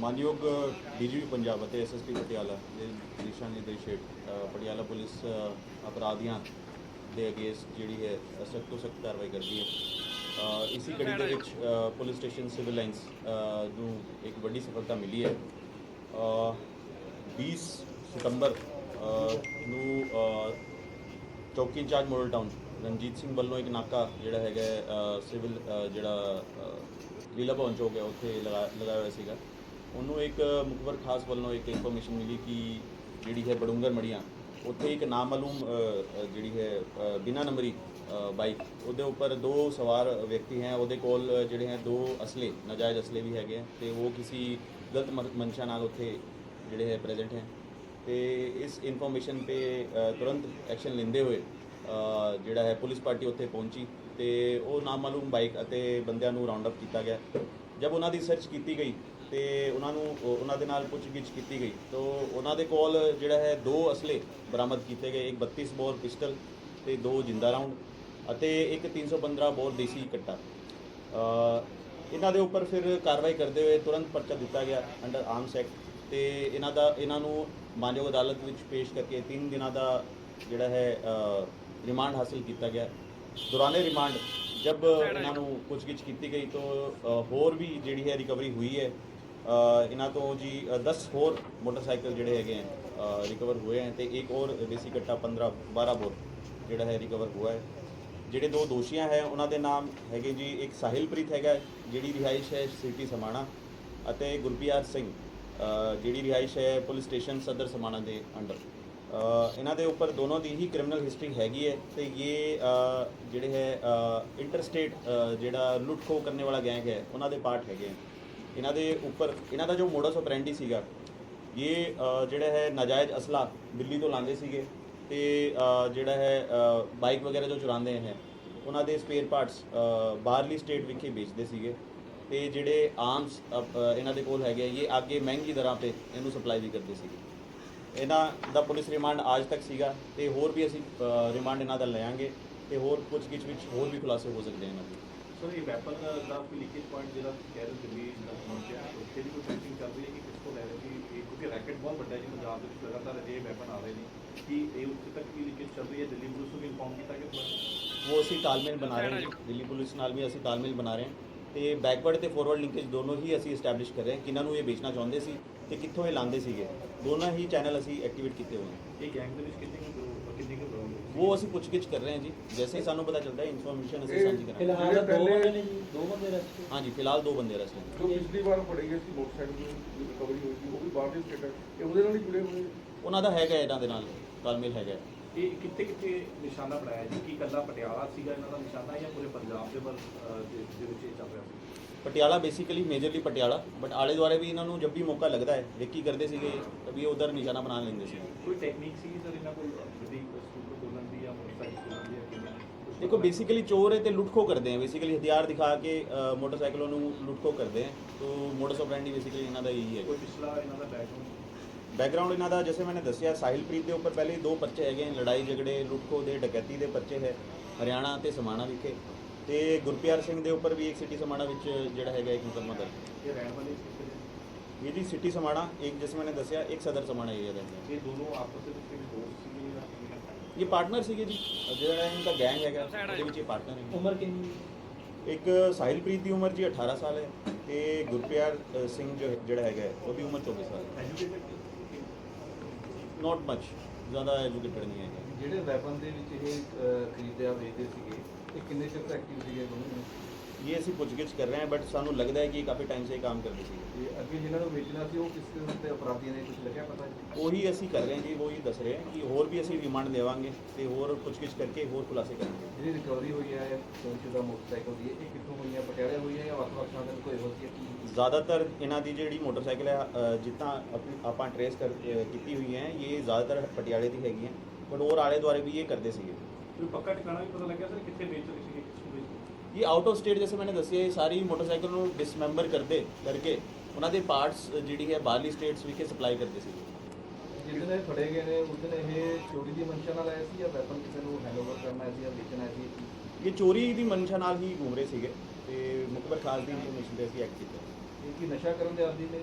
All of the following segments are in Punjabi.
ਮਾਨਯੋਗ ਡੀਜੀਪੀ ਪੰਜਾਬ ਅਤੇ ਐਸਐਸਪੀ ਪਟਿਆਲਾ ਦੇ ਦਿਸ਼ਾ ਨਿਰਦੇਸ਼ ਹੇਠ ਪਟਿਆਲਾ ਪੁਲਿਸ ਅਪਰਾਧੀਆਂ ਦੇ ਅਗੇਂਸਟ ਜਿਹੜੀ ਹੈ ਸਖਤ ਤੋਂ ਸਖਤ ਕਾਰਵਾਈ ਕਰਦੀ ਹੈ। ਅ, ਇਸੀ ਕੜੀ ਦੇ ਵਿੱਚ ਪੁਲਿਸ ਸਟੇਸ਼ਨ ਸਿਵਲ ਲਾਈਨਸ ਨੂੰ ਇੱਕ ਵੱਡੀ ਸਫਲਤਾ ਮਿਲੀ ਹੈ। ਅ, 20 ਸਤੰਬਰ ਨੂੰ ਚੌਕੀ in charge model town Ranjit Singh ਵੱਲੋਂ ਇੱਕ ਨਾਕਾ ਜਿਹੜਾ ਹੈਗਾ ਸਿਵਲ ਜਿਹੜਾ ਅ, ਲੀਲਾ ਭਵਨ ਚੌਕ ਹੈ ਉੱਥੇ ਲਗਾ ਲਗਾਇਆ ਹੋਇਆ ਸੀਗਾ। ਉਹਨੂੰ ਇੱਕ ਮੁਖਬਰ ਖਾਸ ਵੱਲੋਂ ਇੱਕ ਇਨਫੋਰਮੇਸ਼ਨ ਮਿਲੀ ਕਿ ਜਿਹੜੀ ਹੈ ਬੜੂੰਗਰ ਮੜੀਆਂ ਉੱਥੇ ਇੱਕ ਨਾਮਾਲੂਮ ਜਿਹੜੀ ਹੈ ਅ, ਬਿਨਾਂ ਨੰਬਰੀ ਬਾਈਕ ਉਹਦੇ ਉੱਪਰ ਦੋ ਸਵਾਰ ਵਿਅਕਤੀ ਹੈ ਉਹਦੇ ਕੋਲ ਜਿਹੜੇ ਹੈ ਦੋ ਅਸਲੇ ਨਾਜਾਇਜ਼ ਅਸਲੇ ਵੀ ਹੈਗੇ ਹੈ ਤੇ ਉਹ ਕਿਸੇ ਗਲਤ ਮਨ- ਮਨਸ਼ਾ ਨਾਲ ਉੱਥੇ ਜਿਹੜੇ ਹੈ ਪ੍ਰੈਜ਼ੈਂਟ ਹੈ ਤੇ ਇਸ ਇਨਫੋਰਮੇਸ਼ਨ ਤੇ ਤੁਰੰਤ ਐਕਸ਼ਨ ਲੈਂਦੇ ਹੋਏ ਜਿਹੜਾ ਹੈ ਪੁਲਿਸ ਪਾਰਟੀ ਉੱਥੇ ਪਹੁੰਚੀ ਤੇ ਉਹ ਨਾਮਾਲੂਮ ਬਾਈਕ ਅਤੇ ਬੰਦਿਆਂ ਨੂੰ ਰਾਉਂਡ ਅਪ ਕੀਤਾ ਗਿਆ। ਜਦ ਉਹਨਾਂ ਦੀ ਸਰਚ ਕੀਤੀ ਗਈ ਤੇ ਉਹਨਾਂ ਨੂੰ, ਉਹਨਾਂ ਦੇ ਨਾਲ ਪੁੱਛਗਿੱਛ ਕੀਤੀ ਗਈ, ਤਾਂ ਉਹਨਾਂ ਦੇ ਕੋਲ ਜਿਹੜਾ ਹੈ ਦੋ ਅਸਲੇ ਬਰਾਮਦ ਕੀਤੇ ਗਏ, ਇੱਕ 32 ਬੋਰ ਪਿਸਟਲ ਤੇ ਦੋ ਜਿੰਦਾ ਰਾਉਂਡ ਅਤੇ ਇੱਕ 315 ਬੋਰ ਦੇਸੀ ਕੱਟਾ। ਇਹਨਾਂ ਦੇ ਉੱਪਰ ਫਿਰ ਕਾਰਵਾਈ ਕਰਦੇ ਹੋਏ ਤੁਰੰਤ ਪਰਚਾ ਦਿੱਤਾ ਗਿਆ ਅੰਡਰ ਆਰਮਸ ਐਕਟ ਤੇ ਇਹਨਾਂ ਦਾ, ਇਹਨਾਂ ਨੂੰ ਮਾਨਯੋਗ ਅਦਾਲਤ ਵਿੱਚ ਪੇਸ਼ ਕਰਕੇ 3 ਦਿਨਾਂ ਦਾ ਜਿਹੜਾ ਹੈ ਰਿਮਾਂਡ ਹਾਸਲ ਕੀਤਾ ਗਿਆ। ਦੌਰਾਨੇ ਰਿਮਾਂਡ ਜਬ ਇਹਨਾਂ ਨੂੰ ਪੁੱਛਗਿੱਛ ਕੀਤੀ ਗਈ ਤਾਂ ਹੋਰ ਵੀ ਜਿਹੜੀ ਹੈ ਰਿਕਵਰੀ ਹੋਈ ਹੈ ਇਹਨਾਂ ਤੋਂ ਜੀ ਅ, 10 ਹੋਰ ਮੋਟਰਸਾਈਕਲ ਜਿਹੜੇ ਹੈਗੇ ਹੈ ਰਿਕਵਰ ਹੋਏ ਹੈ ਤੇ ਇੱਕ ਹੋਰ ਦੇਸੀ ਕੱਟਾ 15 12 ਬੋਰ ਜਿਹੜਾ ਹੈ ਰਿਕਵਰ ਹੋਇਆ ਹੈ। ਜਿਹੜੇ ਦੋ ਦੋਸ਼ੀਆਂ ਹੈ ਉਹਨਾਂ ਦੇ ਨਾਮ ਹੈਗੇ ਜੀ ਇੱਕ ਸਾਹਿਲਪ੍ਰੀਤ ਹੈਗਾ ਜਿਹੜੀ ਰਿਹਾਇਸ਼ ਹੈ ਸਿਟੀ ਸਮਾਣਾ ਅਤੇ ਗੁਰਪਿਆਰ ਸਿੰਘ ਜਿਹੜੀ ਰਿਹਾਇਸ਼ ਹੈ ਪੁਲਿਸ ਸਟੇਸ਼ਨ ਸਦਰ ਸਮਾਣਾ ਦੇ ਅੰਡਰ। ਇਹਨਾਂ ਦੇ ਉੱਪਰ ਦੋਨੋਂ ਦੀ ਹੀ ਕ੍ਰਿਮੀਨਲ ਹਿਸਟਰੀ ਹੈਗੀ ਹੈ ਤੇ ਇਹ ਜਿਹੜੇ ਹੈ ਇੰਟਰਸਟੇਟ ਜਿਹੜਾ ਲੁੱਟ ਖੋਹ ਕਰਨ ਵਾਲਾ ਗੈਂਗ ਹੈ, ਉਹਨਾਂ ਦੇ ਪਾਰਟ ਹੈਗੇ ਹੈ ਇਹਨਾਂ ਦੇ ਉੱਪਰ, ਇਹਨਾਂ ਦਾ ਜੋ ਮੋਡਸ ਆਪਰੈਂਡੀ ਸੀਗਾ, ਇਹ ਜਿਹੜਾ ਹੈ ਨਾਜਾਇਜ਼ ਅਸਲਾ ਦਿੱਲੀ ਤੋਂ ਲਾਉਂਦੇ ਸੀਗੇ ਤੇ ਜਿਹੜਾ ਹੈ ਬਾਈਕ ਵਗੈਰਾ ਜੋ ਚੁਰਾਉਂਦੇ ਹੈ, ਉਹਨਾਂ ਦੇ ਸਪੇਅਰ ਪਾਰਟਸ ਬਾਹਰਲੀ ਸਟੇਟ ਵਿਖੇ ਵੇਚਦੇ ਸੀਗੇ ਤੇ ਜਿਹੜੇ ਆਰਮਸ ਇਹਨਾਂ ਦੇ ਕੋਲ ਹੈਗੇ ਇਹ ਅੱਗੇ ਮਹਿੰਗੀ ਦਰਾਂ ਤੇ ਇਹਨੂੰ ਸਪਲਾਈ ਵੀ ਕਰਦੇ ਸੀਗੇ। ਇਹਨਾਂ ਦਾ ਪੁਲਿਸ ਰਿਮਾਂਡ ਅੱਜ ਤੱਕ ਸੀਗਾ ਤੇ ਹੋਰ ਵੀ ਅਸੀਂ ਰਿਮਾਂਡ ਇਹਨਾਂ ਦਾ ਲਵਾਂਗੇ ਤੇ ਹੋਰ ਪੁੱਛਗਿੱਛ ਵਿੱਚ ਹੋਰ ਵੀ ਖੁਲਾਸੇ ਹੋ ਸਕਦੇ ਹਨ ਇਹਨਾਂ ਦੇ ਸਰ ਇਹ ਵੈਪਨ ਦਾ ਕੋਈ ਲੀਕੇਜ ਪੁਆਇੰਟ ਜਿਹੜਾ ਕਹਿ ਰਹੇ ਦਿੱਲੀ ਦਾ ਪਹੁੰਚਿਆ ਉੱਥੇ ਦੀ ਕੋਈ ਟੈਸਟਿੰਗ ਚੱਲ ਰਹੀ ਹੈ ਕਿ ਕਿਸ ਤੋਂ ਲੈ ਰਹੇ ਸੀ? ਇਹ ਕਿਉਂਕਿ ਰੈਕਟ ਬਹੁਤ ਵੱਡਾ ਜੀ ਪੰਜਾਬ ਦੇ ਵਿੱਚ ਲਗਾਤਾਰ ਅਜਿਹੇ ਵੈਪਨ ਆ ਰਹੇ ਨੇ ਕਿ ਇਹ ਉੱਥੇ ਤੱਕ ਵੀ ਲੀਕੇਜ ਚੱਲ ਰਹੀ ਹੈ? ਦਿੱਲੀ ਪੁਲਿਸ ਨੂੰ ਵੀ ਇਨਫੋਰਮ ਕੀਤਾ ਤੁਹਾਨੂੰ ਉਹ ਅਸੀਂ ਤਾਲਮੇਲ ਬਣਾ ਰਹੇ ਹਾਂ ਦਿੱਲੀ ਪੁਲਿਸ ਨਾਲ ਵੀ ਅਸੀਂ ਤਾਲਮੇਲ ਬਣਾ ਰਹੇ ਹਾਂ। ਤੇ ਬੈਕਵਰਡ ਤੇ ਫਾਰਵਰਡ ਲਿੰਕੇਜ ਦੋਨੋਂ ਹੀ ਅਸੀਂ ਐਸਟੈਬਲਿਸ਼ ਕਰ ਰਹੇ ਹਾਂ ਕਿਹਨਾਂ ਨੂੰ ਇਹ ਵੇਚਣਾ ਚਾਹੁੰਦੇ ਸੀ ਤੇ ਕਿੱਥੋਂ ਇਹ ਲਾਉਂਦੇ ਸੀਗੇ। ਦੋਨੋਂ ਹੀ ਚੈਨਲ ਅਸੀਂ ਐਕਟੀਵੇਟ ਕੀਤੇ ਹੋਏ ਹਨ ਇਹ ਗੈਂਗ ਦੇ ਵਿੱਚ ਕਿੰਨੀ ਕੁ ਕਿੰਨੀ ਕੁ ਉਹ ਅਸੀਂ ਪੁੱਛਗਿੱਛ ਕਰ ਰਹੇ ਹਾਂ ਜੀ। ਜੈਸੇ ਹੀ ਸਾਨੂੰ ਪਤਾ ਚੱਲਦਾ ਹੈ ਇਨਫੋਰਮੇਸ਼ਨ ਅਸੀਂ ਸਾਂਝੀ ਕਰਾਂਗੇ। ਫਿਲਹਾਲ ਦੋ ਬੰਦੇ ਨੇ ਜੀ। ਦੋ ਬੰਦੇ ਰਸਤੇ ਹਾਂਜੀ ਫਿਲਹਾਲ ਦੋ ਬੰਦੇ ਨੇ। ਜੋ ਪਿਛਲੀ ਵਾਰ ਫੜੇ ਗਏ ਸੀ ਮੋਟਰਸਾਈਕਲ ਦੀ ਰਿਕਵਰੀ ਹੋਈ ਸੀ ਉਹ ਵੀ ਬਾਹਰ ਦੇ ਸਟੇਟ ਹੈ। ਇਹ ਉਹਦੇ ਨਾਲ ਹੀ ਜੁੜੇ ਹੋਏ ਨੇ? ਉਹਨਾਂ ਦਾ ਹੈਗਾ ਇਹਨਾਂ ਦੇ ਨਾਲ। ਤਾਲਮੇਲ ਹੈਗਾ। ਇਹ ਕਿੱਥੇ ਕਿੱਥੇ ਨਿਸ਼ਾਨਾ ਬਣਾਇਆ ਜੀ? ਕੀ ਕੱਲਾ ਪਟਿਆਲਾ ਸੀਗਾ ਇਹਨਾਂ ਦਾ ਨਿਸ਼ਾਨਾ ਜਾਂ ਪੂਰੇ ਪੰਜਾਬ ਦੇ ਵੱਲ ਅਹ, ਦੇ ਦੇ ਵਿੱਚ ਇਹ ਚੱਲ ਰਿਹਾ ਸੀ? Patiala basically majorly Patiala but ਆਲੇ ਦੁਆਲੇ ਵੀ ਇਹਨਾਂ ਨੂੰ ਜਦ ਵੀ ਮੌਕਾ ਲੱਗਦਾ ਹੈ ਰੇਕੀ ਕਰਦੇ ਸੀਗੇ ਤभी ਉਧਰ ਨਿਸ਼ਾਨਾ ਬਣਾ ਲੈਂਦੇ ਸੀ। ਕੋਈ ਟੈਕਨੀਕ ਸੀ ਸਰ ਇਹਨਾਂ ਕੋਲ? ਗੱਡੀ ਸਕੂਟਰ ਖੋਲਣ ਦੀ ਜਾਂ ਮੋਟਰਸਾਈਕਲ ਖੋਲਣ ਦੀ ਜਾਂ ਕਿਵੇਂ? ਕੁਛ ਦੇਖੋ ਪਤਾ ਬੇਸਿਕਲੀ ਚੋਰ ਹੈ ਤੇ ਲੁੱਟਖੋ ਕਰਦੇ ਹੈ। ਬੇਸਿਕਲੀ ਹਥਿਆਰ ਦਿਖਾ ਕੇ ਅ, ਮੋਟਰਸਾਈਕਲੋਂ ਨੂੰ ਲੁੱਟਖੋ ਕਰਦੇ ਹੈ। ਤੋ ਮੋਟਰਸ ਆਫਰੈਂਡੀ ਬੇਸਿਕਲੀ ਇਹਨਾਂ ਦਾ ਇਹੀ ਹੈ। ਕੋਈ ਪਿਛਲਾ ਇਹਨਾਂ ਦਾ ਬੈਕਗ੍ਰਾਉਂਡ ਬੈਕਗ੍ਰਾਉਂਡ ਇਹਨਾਂ ਦਾ ਜਿਵੇਂ ਮੈंने ਦੱਸਿਆ ਸਾਹਿਲਪ੍ਰੀਤ ਦੇ ਉੱਪਰ ਪਹਿਲੇ ਹੀ ਦੋ ਪਰਚੇ ਹੈਗੇ ਹਨ, ਲੜਾਈ ਝਗੜੇ ਲੁੱਟਖੋ ਦੇ ਡਕੈਤੀ ਦੇ ਪਰਚੇ ਹੈ ਹਰਿਆਣਾ ਤੇ ਸਮਾਣਾ ਵਿਖੇ। ਤੇ ਗੁਰਪਿਆਰ ਸਿੰਘ ਦੇ ਉੱਪਰ ਵੀ ਇੱਕ ਸਿਟੀ ਸਮਾਣਾ ਵਿੱਚ ਜਿਹੜਾ ਹੈਗਾ ਇੱਕ ਮੁਕੱਦਮਾ ਦਰਜ। ਇਹ ਰਹਿਣ ਵਾਲੇ? ਇਹ ਜੀ ਸਿਟੀ ਸਮਾਣਾ ਇੱਕ ਜਿਸ ਮੈंने ਦੱਸਿਆ ਇੱਕ ਸਦਰ ਸਮਾਣਾ ਏਰੀਆ ਦਾ ਹੈ ਇਹ ਦੋਨੋਂ ਆਪਸ ਦੇ ਵਿੱਚ ਦੋਸਤ ਸੀਗੇ ਜਾਂ ਇਹ ਪਾਰਟਨਰ ਸੀਗੇ ਜੀ। ਜਿਹੜਾ ਇਹਨਾਂ ਦਾ ਗੈਂਗ ਹੈਗਾ ਉਹਦੇ ਵਿੱਚ ਇਹ ਪਾਰਟਨਰ ਹੈ ਉਮਰ ਕਿੰਨੀ? ਇੱਕ ਸਾਹਿਲਪ੍ਰੀਤ ਦੀ ਉਮਰ ਜੀ 18 ਸਾਲ ਹੈ ਤੇ ਗੁਰਪਿਆਰ ਸਿੰਘ ਜੋ ਜਿਹੜਾ ਹੈਗਾ ਉਹਦੀ ਉਮਰ 24 ਸਾਲ ਹੈ। ਐਜੂਕੇਟਡ ਨਾਟ ਮੱਚ ਜ਼ਿਆਦਾ ਐਜੂਕੇਟਡ ਨਹੀਂ ਹੈਗਾ। ਜਿਹੜੇ ਵੈਪਨ ਦੇ ਵਿੱਚ ਇਹ ਖਰੀਦਿਆ ਵੇਚਦੇ ਸੀਗੇ, ਇਹ ਕਿੰਨੇ ਚਿਰ ਤੋਂ ਐਕਟਿਵ ਸੀਗੇ ਇਹ ਅਸੀਂ ਪੁੱਛਗਿੱਛ ਕਰ ਰਹੇ ਹਾਂ ਬਟ ਸਾਨੂੰ ਲੱਗਦਾ ਹੈ ਕਿ ਇਹ ਕਾਫੀ ਟਾਈਮ ਸੇ ਇਹ ਕੰਮ ਕਰਦੇ ਸੀ ਤੇ ਅੱਗੇ ਜਿਨ੍ਹਾਂ ਨੂੰ ਵੇਚਣਾ ਸੀ ਉਹ ਕਿਸ ਕਿਸਮ ਦੇ ਅਪਰਾਧੀਆਂ ਨੇ ਕੁਝ ਲੱਗਿਆ ਪਤਾ ਜੀ? ਉਹੀ ਅਸੀਂ ਕਰ ਰਹੇ ਹਾਂ ਜੀ ਉਹੀ ਦੱਸ ਰਹੇ ਹਾਂ ਕਿ ਹੋਰ ਵੀ ਅਸੀਂ ਰਿਮਾਂਡ ਦੇਵਾਂਗੇ ਤੇ ਹੋਰ ਪੁੱਛਗਿੱਛ ਕਰਕੇ ਹੋਰ ਖੁਲਾਸੇ ਕਰਾਂਗੇ। ਜਿਹੜੀ ਰਿਕਵਰੀ ਹੋਈ ਹੈ ਸੋਚਦਾ ਮੋਟਰਸਾਈਕਲ ਦੀ ਇਹ ਕਿੱਥੋਂ ਹੋਈ ਹੈ ਪਟਿਆਲੇ ਹੋਈ ਹੈ ਜਾਂ ਵੱਖ-ਵੱਖ ਥਾਂ ਤੇ ਕੋਈ ਹੋਰ ਸੀ ਕੀ ਜ਼ਿਆਦਾਤਰ ਇਹਨਾਂ ਦੀ ਜਿਹੜੀ ਮੋਟਰਸਾਈਕਲ ਹੈ ਆਪਣੀ- ਆਪਾਂ ਟਰੇਸ ਕਰ ਕੀਤੀ ਹੋਈ ਹੈ ਇਹ ਜ਼ਿਆਦਾਤਰ ਪਟਿਆਲੇ ਦੀ ਹੈਗੀ ਹੈ ਬਟ ਹੋਰ ਆਲੇ ਦੁਆਲੇ ਵੀ ਇਹ ਕਰਦੇ ਸੀਗੇ। ਪੱਕਾ ਠਿਕਾਣਾ ਵੀ ਪਤਾ ਲੱਗਿਆ ਸਰ ਕਿੱਥੇ ਵੇਚ ਰਹੇ ਸੀਗੇ? ਕਿਸ ਇਹ ਆਊਟ ਆਫ ਸਟੇਟ ਜੈਸੇ ਮੈंने ਦੱਸਿਆ ਇਹ ਸਾਰੀ ਮੋਟਰਸਾਈਕਲ ਨੂੰ ਡਿਸਮੈਂਬਰ ਕਰਦੇ ਕਰਕੇ ਉਹਨਾਂ ਦੇ ਪਾਰਟਸ ਜਿਹੜੀ ਹੈ ਬਾਹਰਲੀ ਸਟੇਟਸ ਵਿਖੇ ਸਪਲਾਈ ਕਰਦੇ ਸੀ। ਇਹ ਫੜੇ ਗਏ ਨੇ ਉਸ ਦਿਨ ਇਹ ਚੋਰੀ ਦੀ ਮਨਸ਼ਾ ਨਾਲ ਆਏ ਸੀ ਜਾਂ ਵੈਪਨ ਕਿਸੇ ਨੂੰ ਹੈਂਡਓਵਰ ਕਰਨਾ ਸੀ ਜਾਂ ਵੇਚਣਾ ਸੀ ਇਹ ਚੋਰੀ ਦੀ ਮਨਸ਼ਾ ਨਾਲ ਹੀ ਘੁੰਮ ਰਹੇ ਸੀਗੇ ਤੇ ਮੁਖਬਰ ਖਾਸ ਦੀ ਇਨਫੋਰਮੇਸ਼ਨ ਤੇ ਅਸੀਂ ਐਕਟ ਕੀਤਾ। ਇਹ ਕੀ ਨਸ਼ਾ ਕਰਨ ਦੇ ਆਦੀ ਨੇ?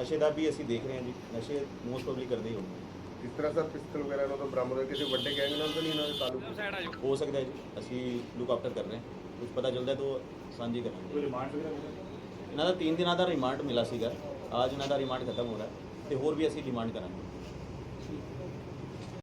ਨਸ਼ੇ ਦਾ ਵੀ ਅਸੀਂ ਦੇਖ ਰਹੇ ਹਾਂ ਜੀ ਨਸ਼ੇ ਮੋਸਟ ਪ੍ਰੋਬਬਲੀ ਕਰਦੇ ਹੀ ਹੋਣਗੇ ਜਿਸ ਤਰ੍ਹਾਂ ਸਰ ਪਿਸਤਲ ਵਗੈਰਾ ਇਹਨਾਂ ਤੋਂ ਬਰਾਮਦ ਹੋਏ ਕਿਸੇ ਵੱਡੇ ਗੈਂਗ ਨਾਲ ਤਾਂ ਨਹੀਂ ਇਹਨਾਂ ਦੇ ਤਾਲੁਕ? ਹੋ ਸਕਦਾ ਹੈ ਜੀ ਅਸੀਂ ਲੁੱਕ ਆਫਟਰ ਕਰ ਰਹੇ ਹਾਂ। ਕੁਝ ਪਤਾ ਚੱਲਦਾ ਹੈ ਤਾਂ ਸਾਂਝੀ ਕੋਈ ਕਰਾਂਗੇ ਰਿਮਾਂਡ ਵਗੈਰਾ ਮਿਲਿਆ? ਇਹਨਾਂ ਦਾ 3 ਦਿਨਾਂ ਦਾ ਰਿਮਾਂਡ ਮਿਲਾ ਸੀਗਾ। ਅੱਜ ਇਹਨਾਂ ਦਾ ਰਿਮਾਂਡ ਖਤਮ ਹੋ ਰਿਹਾ ਹੈ ਤੇ ਹੋਰ ਵੀ ਅਸੀਂ ਡਿਮਾਂਡ ਕਰਾਂਗੇ।